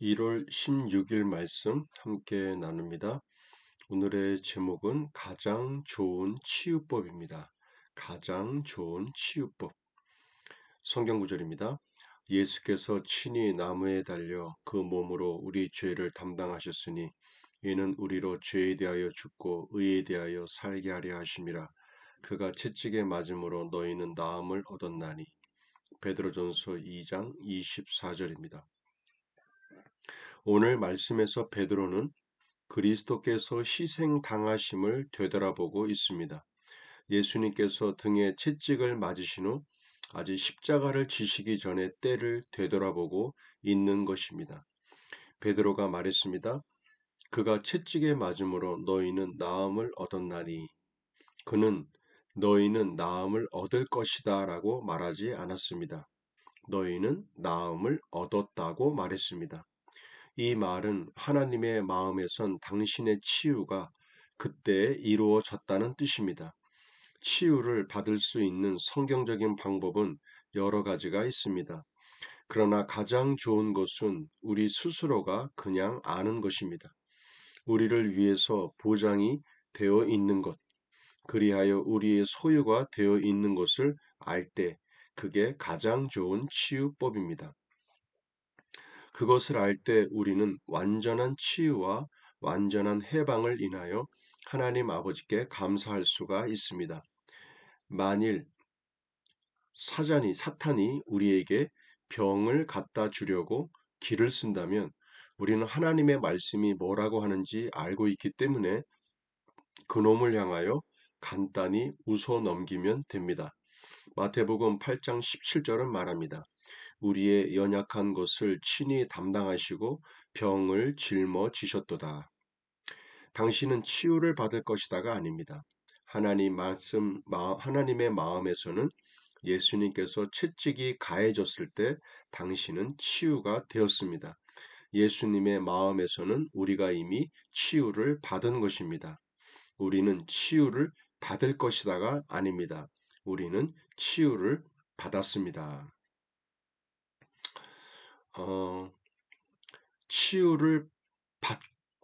1월 16일 말씀 함께 나눕니다. 오늘의 제목은 가장 좋은 치유법입니다. 가장 좋은 치유법. 성경 구절입니다. 예수께서 친히 나무에 달려 그 몸으로 우리 죄를 담당하셨으니 이는 우리로 죄에 대하여 죽고 의에 대하여 살게 하려 하심이라. 그가 채찍에 맞음으로 너희는 나음을 얻었나니. 베드로전서 2장 24절입니다. 오늘 말씀에서 베드로는 그리스도께서 희생 당하심을 되돌아보고 있습니다. 예수님께서 등에 채찍을 맞으신 후 아직 십자가를 지시기 전에 때를 되돌아보고 있는 것입니다. 베드로가 말했습니다. 그가 채찍에 맞음으로 너희는 나음을 얻었나니 그는 너희는 나음을 얻을 것이다 라고 말하지 않았습니다. 너희는 나음을 얻었다고 말했습니다. 이 말은 하나님의 마음에선 당신의 치유가 그때 이루어졌다는 뜻입니다. 치유를 받을 수 있는 성경적인 방법은 여러 가지가 있습니다. 그러나 가장 좋은 것은 우리 스스로가 그냥 아는 것입니다. 우리를 위해서 보장이 되어 있는 것, 그리하여 우리의 소유가 되어 있는 것을 알 때, 그게 가장 좋은 치유법입니다. 그것을 알 때 우리는 완전한 치유와 완전한 해방을 인하여 하나님 아버지께 감사할 수가 있습니다. 만일 사잔이 사탄이 우리에게 병을 갖다 주려고 길을 쓴다면 우리는 하나님의 말씀이 뭐라고 하는지 알고 있기 때문에 그놈을 향하여 간단히 웃어 넘기면 됩니다. 마태복음 8장 17절은 말합니다. 우리의 연약한 것을 친히 담당하시고 병을 짊어지셨도다. 당신은 치유를 받을 것이다가 아닙니다. 하나님 말씀 하나님의 마음에서는 예수님께서 채찍이 가해졌을 때 당신은 치유가 되었습니다. 예수님의 마음에서는 우리가 이미 치유를 받은 것입니다. 우리는 치유를 받을 것이다가 아닙니다. 우리는 치유를 받았습니다. 어, 치유를 받,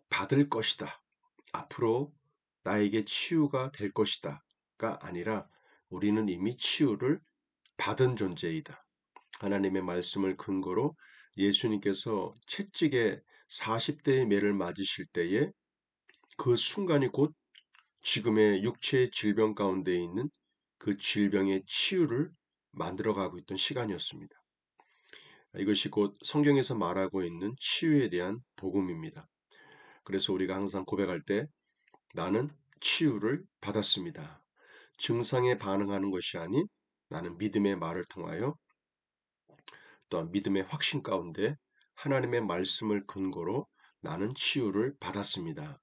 받을 것이다. 앞으로 나에게 치유가 될 것이다가 아니라 우리는 이미 치유를 받은 존재이다. 하나님의 말씀을 근거로 예수님께서 채찍에 40대의 매를 맞으실 때에 그 순간이 곧 지금의 육체의 질병 가운데 있는 그 질병의 치유를 만들어 가고 있던 시간이었습니다. 이것이 곧 성경에서 말하고 있는 치유에 대한 복음입니다. 그래서 우리가 항상 고백할 때 나는 치유를 받았습니다. 증상에 반응하는 것이 아닌 나는 믿음의 말을 통하여 또한 믿음의 확신 가운데 하나님의 말씀을 근거로 나는 치유를 받았습니다.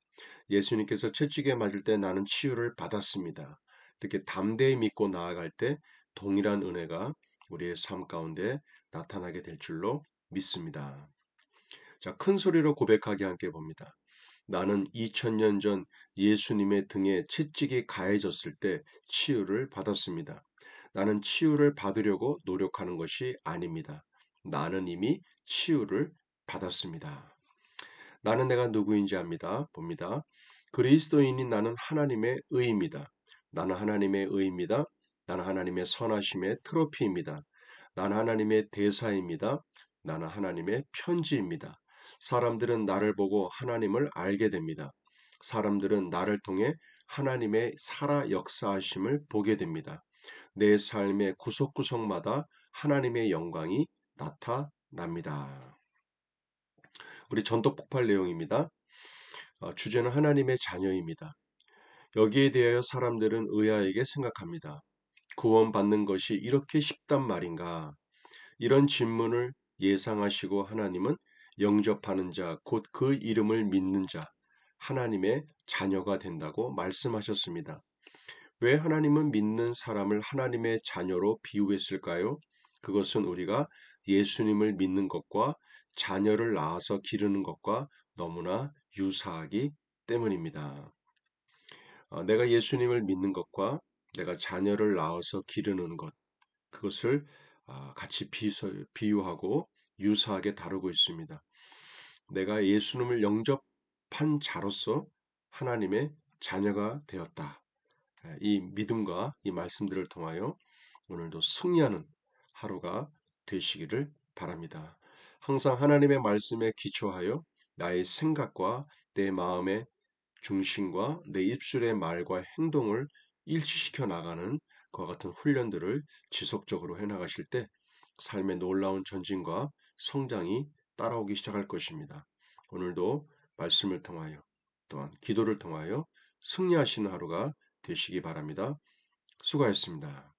예수님께서 채찍에 맞을 때 나는 치유를 받았습니다. 이렇게 담대히 믿고 나아갈 때 동일한 은혜가 우리의 삶 가운데 나타나게 될 줄로 믿습니다. 자, 큰 소리로 고백하게 함께 봅니다. 나는 2000년 전 예수님의 등에 채찍이 가해졌을 때 치유를 받았습니다. 나는 치유를 받으려고 노력하는 것이 아닙니다. 나는 이미 치유를 받았습니다. 나는 내가 누구인지 압니다. 봅니다. 그리스도인인 나는 하나님의 의입니다. 나는 하나님의 의입니다. 나는 하나님의 선하심의 트로피입니다. 나는 하나님의 대사입니다. 나는 하나님의 편지입니다. 사람들은 나를 보고 하나님을 알게 됩니다. 사람들은 나를 통해 하나님의 살아 역사하심을 보게 됩니다. 내 삶의 구석구석마다 하나님의 영광이 나타납니다. 우리 전독 폭발 내용입니다. 어, 주제는 하나님의 자녀입니다. 여기에 대하여 사람들은 의아하게 생각합니다. 구원받는 것이 이렇게 쉽단 말인가? 이런 질문을 예상하시고 하나님은 영접하는 자, 곧 그 이름을 믿는 자, 하나님의 자녀가 된다고 말씀하셨습니다. 왜 하나님은 믿는 사람을 하나님의 자녀로 비유했을까요? 그것은 우리가 예수님을 믿는 것과 자녀를 낳아서 기르는 것과 너무나 유사하기 때문입니다. 어, 내가 예수님을 믿는 것과 내가 자녀를 낳아서 기르는 것, 그것을 아, 같이 비유하고 유사하게 다루고 있습니다. 내가 예수님을 영접한 자로서 하나님의 자녀가 되었다. 이 믿음과 이 말씀들을 통하여 오늘도 승리하는 하루가 되시기를 바랍니다. 항상 하나님의 말씀에 기초하여 나의 생각과 내 마음의 중심과 내 입술의 말과 행동을 일치시켜 나가는 그와 같은 훈련들을 지속적으로 해 나가실 때 삶의 놀라운 전진과 성장이 따라오기 시작할 것입니다. 오늘도 말씀을 통하여 또한 기도를 통하여 승리하시는 하루가 되시기 바랍니다. 수고하셨습니다.